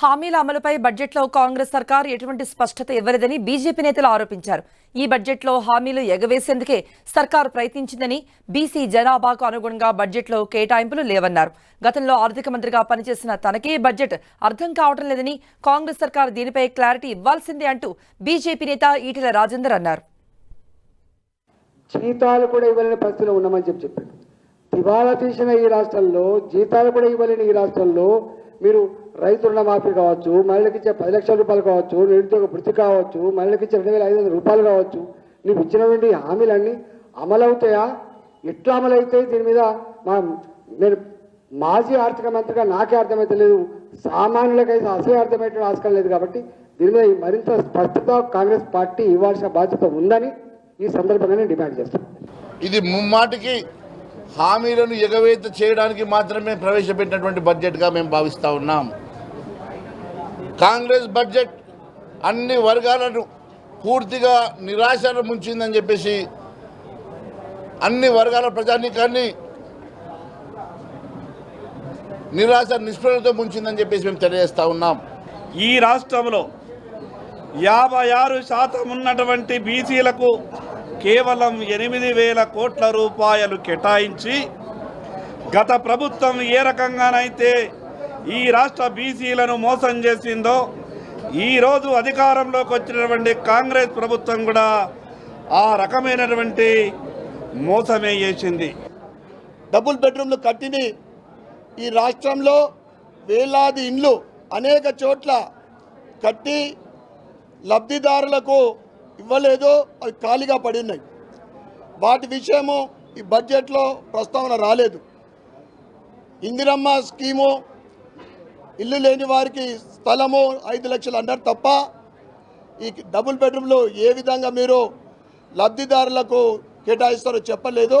హామీల అమలుపై బడ్జెట్లో కాంగ్రెస్ సర్కార్ ఎటువంటి స్పష్టత ఇవ్వలేదని బీజేపీ నేతలు ఆరోపించారు. ఈ బడ్జెట్లో హామీలు ఎగవేసేందుకే సర్కారు ప్రయత్నించిందని బీసీ జనాభాకు అనుగుణంగా బడ్జెట్లో కేటాయింపులు లేవన్నారు. గతంలో ఆర్థిక మంత్రిగా పనిచేసిన తనకే బడ్జెట్ అర్థం కావటం లేదని కాంగ్రెస్ సర్కార్ దీనిపై క్లారిటీ ఇవ్వాల్సిందే అంటూ బీజేపీ నేత ఈటెల రాజేందర్ అన్నారు. జీతాలు కూడా ఇవ్వలేని పరిస్థితిలో ఉన్నామని చెప్పి చెప్పాడు. దివాలా తీసిన ఈ రాష్ట్రంలో జీతాలు కూడా ఇవ్వలేని ఈ రాష్ట్రంలో మీరు రైతు రుణమాఫీ కావచ్చు మహిళకి ఇచ్చే పది లక్షల రూపాయలు కావచ్చు నిరుద్యోగ వృత్తి కావచ్చు మహిళకి ఇచ్చే రెండు వేల ఐదు వందల రూపాయలు కావచ్చు నువ్వు ఇచ్చినటువంటి హామీలన్నీ అమలవుతాయా? ఎట్లా అమలవుతాయి దీని మీద మా నేను మాజీ ఆర్థిక మంత్రిగా నాకే అర్థమైతే లేదు. సామాన్యులకైతే అసలే అర్థమయ్యే ఆస్కారం లేదు కాబట్టి దీని మీద మరింత స్పష్టత కాంగ్రెస్ పార్టీ ఇవ్వాల్సిన బాధ్యత ఉందని ఈ సందర్భంగా నేను డిమాండ్ చేస్తాను. ఇది ముమ్మాటికి హామీలను ఎగవేత చేయడానికి మాత్రమే ప్రవేశపెట్టినటువంటి బడ్జెట్గా మేము భావిస్తూ ఉన్నాం. కాంగ్రెస్ బడ్జెట్ అన్ని వర్గాలను పూర్తిగా నిరాశను ముంచిందని చెప్పేసి అన్ని వర్గాల ప్రజానీకాన్ని నిరాశ నిస్పృహలతో ముంచిందని చెప్పేసి మేము తెలియజేస్తూ ఉన్నాం. ఈ రాష్ట్రంలో యాభై ఆరు శాతం ఉన్నటువంటి బీసీలకు కేవలం ఎనిమిది వేల కోట్ల రూపాయలు కేటాయించి గత ప్రభుత్వం ఏ రకంగానైతే ఈ రాష్ట్ర బీసీలను మోసం చేసిందో ఈరోజు అధికారంలోకి వచ్చినటువంటి కాంగ్రెస్ ప్రభుత్వం కూడా ఆ రకమైనటువంటి మోసమే చేసింది. డబుల్ బెడ్రూమ్లు కట్టిని ఈ రాష్ట్రంలో వేలాది ఇండ్లు అనేక చోట్ల కట్టి లబ్ధిదారులకు ఇవ్వలేదు అవి ఖాళీగా పడి ఉన్నాయి వాటి విషయము ఈ బడ్జెట్లో ప్రస్తావన రాలేదు. ఇందిరమ్మ స్కీము ఇల్లు లేని వారికి స్థలము ఐదు లక్షలు అన్నారు తప్ప ఈ డబుల్ బెడ్రూమ్లు ఏ విధంగా మీరు లబ్ధిదారులకు కేటాయిస్తారో చెప్పలేదు.